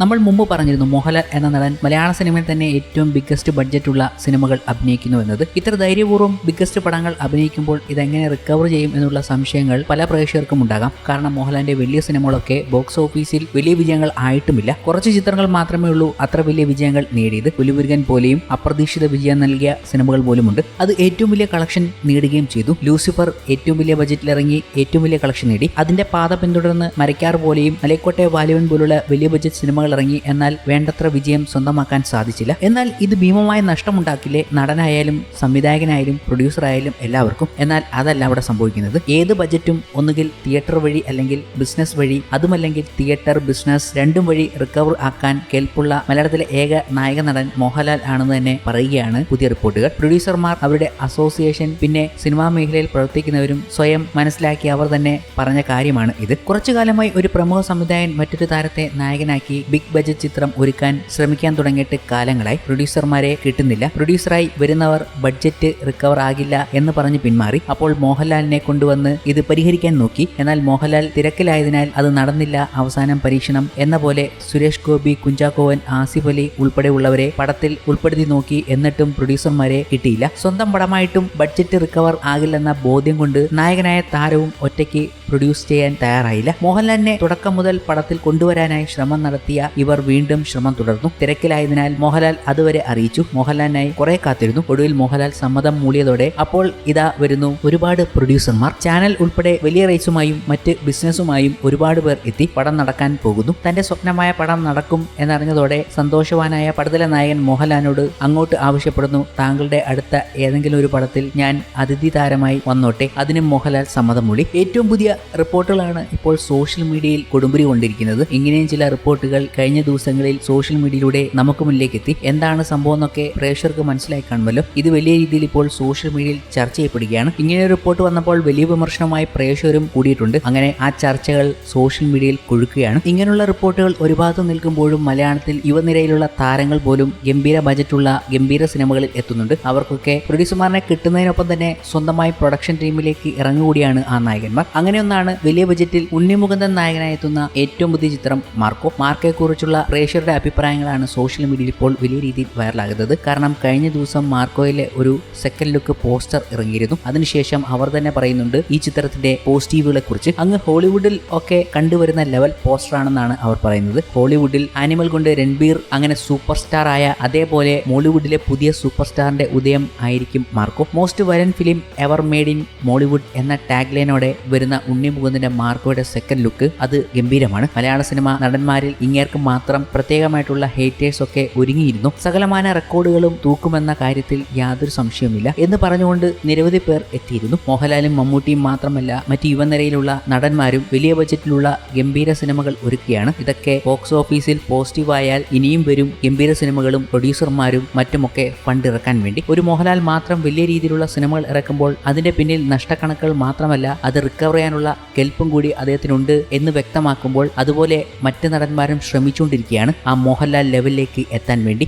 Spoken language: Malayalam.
നമ്മൾ മുമ്പ് പറഞ്ഞിരുന്നു മോഹൻലാൽ എന്ന നടൻ മലയാള സിനിമയിൽ തന്നെ ഏറ്റവും ബിഗ്ഗസ്റ്റ് ബഡ്ജറ്റുള്ള സിനിമകൾ അഭിനയിക്കുന്നു എന്നത്. ഇത്ര ധൈര്യപൂർവം ബിഗ്ഗസ്റ്റ് പടങ്ങൾ അഭിനയിക്കുമ്പോൾ ഇതെങ്ങനെ റിക്കവർ ചെയ്യും എന്നുള്ള സംശയങ്ങൾ പല പ്രേക്ഷകർക്കും ഉണ്ടാകാം. കാരണം മോഹൻലാലിന്റെ വലിയ സിനിമകളൊക്കെ ബോക്സ് ഓഫീസിൽ വലിയ വിജയങ്ങൾ ആയിട്ടുമില്ല. കുറച്ച് ചിത്രങ്ങൾ മാത്രമേ ഉള്ളൂ. അത്ര വലിയ വിജയങ്ങൾ നേടിയത്. പുലിമുരുകൻ പോലെയും അപ്രതീക്ഷിത വിജയം നൽകിയ സിനിമകൾ പോലുമുണ്ട്. അത് ഏറ്റവും വലിയ കളക്ഷൻ നേടുകയും ചെയ്തു. ലൂസിഫർ ഏറ്റവും വലിയ ബജറ്റിൽ ഇറങ്ങി ഏറ്റവും വലിയ കളക്ഷൻ നേടി. അതിന്റെ പാത പിന്തുടർന്ന് മരക്കാർ പോലെയും മലയക്കോട്ടെ വാലുവൻ പോലുള്ള വലിയ ബജറ്റ് സിനിമകൾ ഇറങ്ങി എന്നാൽ വേണ്ടത്ര വിജയം സ്വന്തമാക്കാൻ സാധിച്ചില്ല. എന്നാൽ ഇത് ഭീമമായ നഷ്ടമുണ്ടാക്കില്ലേ? നടനായാലും സംവിധായകനായാലും പ്രൊഡ്യൂസറായാലും എല്ലാവർക്കും. എന്നാൽ അതല്ല അവിടെ സംഭവിക്കുന്നത്. ഏത് ബജറ്റും ഒന്നുകിൽ തിയേറ്റർ വഴി അല്ലെങ്കിൽ ബിസിനസ് വഴി അതുമല്ലെങ്കിൽ തിയേറ്റർ ബിസിനസ് രണ്ടും വഴി റിക്കവർ ആക്കാൻ കേൾപ്പുള്ള മലയാളത്തിലെ ഏക നായക നടൻ മോഹൻലാൽ ആണെന്ന് തന്നെ പറയുകയാണ് പുതിയ റിപ്പോർട്ടുകൾ. പ്രൊഡ്യൂസർമാർ അവരുടെ അസോസിയേഷൻ പിന്നെ സിനിമാ മേഖലയിൽ പ്രവർത്തിക്കുന്നവരും സ്വയം മനസ്സിലാക്കി അവർ തന്നെ പറഞ്ഞ കാര്യമാണ് ഇത്. കുറച്ചു കാലമായി ഒരു പ്രമുഖ സംവിധായകൻ മറ്റൊരു താരത്തെ നായകനാക്കി ബിഗ് ബജറ്റ് ചിത്രം ഒരുക്കാൻ ശ്രമിക്കാൻ തുടങ്ങിയിട്ട് കാലങ്ങളായി പ്രൊഡ്യൂസർമാരെ കിട്ടുന്നില്ല. പ്രൊഡ്യൂസറായി വരുന്നവർ ബഡ്ജറ്റ് റിക്കവർ ആകില്ല എന്ന് പറഞ്ഞ് പിന്മാറി. അപ്പോൾ മോഹൻലാലിനെ കൊണ്ടുവന്ന് ഇത് പരിഹരിക്കാൻ നോക്കി. എന്നാൽ മോഹൻലാൽ തിരക്കിലായതിനാൽ അത് നടന്നില്ല. അവസാനം പരീക്ഷണം എന്ന പോലെ സുരേഷ് ഗോപി കുഞ്ചാക്കോവൻ ആസിഫ് അലി ഉൾപ്പെടെയുള്ളവരെ പടത്തിൽ ഉൾപ്പെടുത്തി നോക്കി എന്നിട്ടും പ്രൊഡ്യൂസർമാരെ കിട്ടിയില്ല. സ്വന്തം പടമായിട്ടും ബഡ്ജറ്റ് റിക്കവർ ആകില്ലെന്ന ബോധ്യം കൊണ്ട് നായകനായ താരവും ഒറ്റയ്ക്ക് പ്രൊഡ്യൂസ് ചെയ്യാൻ തയ്യാറായില്ല. മോഹൻലാലിനെ തുടക്കം മുതൽ പടത്തിൽ കൊണ്ടുവരാനായി ശ്രമം നടത്തിയ ഇവർ വീണ്ടും ശ്രമം തുടർന്നു. തിരക്കിലായതിനാൽ മോഹൻലാൽ അതുവരെ അറിയിച്ചു. മോഹൻലാലിനായി കുറെ കാത്തിരുന്നു. ഒടുവിൽ മോഹൻലാൽ സമ്മതം മൂളിയതോടെ അപ്പോൾ ഇതാ വരുന്നു. ഒരുപാട് പ്രൊഡ്യൂസർമാർ. ചാനൽ ഉൾപ്പെടെ വലിയ റേസുമായും മറ്റ് ബിസിനസ്സുമായും ഒരുപാട് പേർ എത്തി പടം നടക്കാൻ പോകുന്നു. തന്റെ സ്വപ്നമായ പടം നടക്കും എന്നറിഞ്ഞതോടെ സന്തോഷവാനായ പടതല നായകൻ മോഹൻലാലിനോട് അങ്ങോട്ട് ആവശ്യപ്പെടുന്നു. താങ്കളുടെ അടുത്ത ഏതെങ്കിലും ഒരു പടത്തിൽ ഞാൻ അതിഥി താരമായി വന്നോട്ടെ. അതിനും മോഹൻലാൽ സമ്മതം മൂളി. ഏറ്റവും പുതിയ റിപ്പോർട്ടുകളാണ് ഇപ്പോൾ സോഷ്യൽ മീഡിയയിൽ കൊടുമ്പിരി കൊണ്ടിരിക്കുന്നത്. ഇങ്ങനെയും ചില റിപ്പോർട്ടുകൾ കഴിഞ്ഞ ദിവസങ്ങളിൽ സോഷ്യൽ മീഡിയയിലൂടെ നമുക്ക് മുന്നിലേക്ക് എത്തി. എന്താണ് സംഭവം എന്നൊക്കെ പ്രേക്ഷകർക്ക് മനസ്സിലായി കാണുമല്ലോ. ഇത് വലിയ രീതിയിൽ ഇപ്പോൾ സോഷ്യൽ മീഡിയയിൽ ചർച്ച ചെയ്യപ്പെടുകയാണ്. ഇങ്ങനെ റിപ്പോർട്ട് വന്നപ്പോൾ വലിയ വിമർശനമായി പ്രേക്ഷകരും കൂടിയിട്ടുണ്ട്. അങ്ങനെ ആ ചർച്ചകൾ സോഷ്യൽ മീഡിയയിൽ കൊഴുക്കുകയാണ്. ഇങ്ങനെയുള്ള റിപ്പോർട്ടുകൾ ഒരു ഭാഗത്ത് നിൽക്കുമ്പോഴും മലയാളത്തിൽ യുവനിരയിലുള്ള താരങ്ങൾ പോലും ഗംഭീര ബജറ്റുള്ള ഗംഭീര സിനിമകളിൽ എത്തുന്നുണ്ട്. അവർക്കൊക്കെ പ്രൊഡ്യൂസർമാരെ കിട്ടുന്നതിനൊപ്പം തന്നെ സ്വന്തമായി പ്രൊഡക്ഷൻ ടീമിലേക്ക് ഇറങ്ങുകൂടിയാണ് ആ നായകന്മാർ. അങ്ങനെയൊന്നാണ് വലിയ ബജറ്റിൽ ഉണ്ണിമുകുന്ദൻ നായകനായി എത്തുന്ന ഏറ്റവും പുതിയ ചിത്രം മാർക്കോ. മാർക്കോയെ കുറിച്ചുള്ള പ്രേക്ഷകരുടെ അഭിപ്രായങ്ങളാണ് സോഷ്യൽ മീഡിയയിൽ ഇപ്പോൾ വലിയ രീതിയിൽ വൈറലാകുന്നത് കാരണം കഴിഞ്ഞ ദിവസം മാർക്കോയിലെ ഒരു സെക്കൻഡ് ലുക്ക് പോസ്റ്റർ ഇറങ്ങിയിരുന്നു. അതിനുശേഷം അവർ തന്നെ പറയുന്നുണ്ട് ഈ ചിത്രത്തിന്റെ പോസിറ്റീവുകളെ കുറിച്ച് അങ്ങ് ഹോളിവുഡിൽ ഒക്കെ കണ്ടുവരുന്ന ലെവൽ പോസ്റ്റർ ആണെന്നാണ് അവർ പറയുന്നത്. ഹോളിവുഡിൽ ആനിമൽ കൊണ്ട് രൺബീർ അങ്ങനെ സൂപ്പർ സ്റ്റാർ ആയ അതേപോലെ മോളിവുഡിലെ പുതിയ സൂപ്പർ സ്റ്റാറിന്റെ ഉദയം ആയിരിക്കും Marco. Most violent film ever made in Mollywood എന്ന ടാഗ് ലൈനോടെ വരുന്ന ഉണ്ണിമുകുന്ദന്റെ മാർക്കോയുടെ സെക്കൻഡ് ലുക്ക് അത് ഗംഭീരമാണ്. മലയാള സിനിമ നടന്മാരിൽ ഇങ്ങേർക്ക് മാത്രം പ്രത്യേകമായിട്ടുള്ള ഹേറ്റേഴ്സ് ഒക്കെ ഒരുങ്ങിയിരുന്നു. സകലമാന റെക്കോർഡുകളും തൂക്കുമെന്ന കാര്യത്തിൽ യാതൊരു സംശയവുമില്ല എന്ന് പറഞ്ഞുകൊണ്ട് നിരവധി പേർ എത്തിയിരുന്നു. മോഹൻലാലും മമ്മൂട്ടിയും മാത്രമല്ല മറ്റ് യുവനിരയിലുള്ള നടന്മാരും വലിയ ബജറ്റിലുള്ള ഗംഭീര സിനിമകൾ ഒരുക്കുകയാണ്. ഇതൊക്കെ ബോക്സ് ഓഫീസിൽ പോസിറ്റീവായാൽ ഇനിയും വരും. ഗംഭീര സിനിമകളും പ്രൊഡ്യൂസർമാരും മറ്റുമൊക്കെ ഫണ്ട് ഇറക്കാൻ വേണ്ടി. ഒരു മോഹൻലാൽ മാത്രം വലിയ രീതിയിലുള്ള സിനിമകൾ ഇറക്കുമ്പോൾ അതിന്റെ പിന്നിൽ നഷ്ടക്കണക്കുകൾ മാത്രമല്ല അത് റിക്കവർ ചെയ്യാനുള്ള കെൽപ്പും കൂടി അദ്ദേഹത്തിനുണ്ട് എന്ന് വ്യക്തമാക്കുമ്പോൾ അതുപോലെ മറ്റ് നടന്മാരും ശ്രമിച്ചുകൊണ്ടിരിക്കുകയാണ് ആ മോഹൻലാൽ ലെവലിലേക്ക് എത്താൻ വേണ്ടി.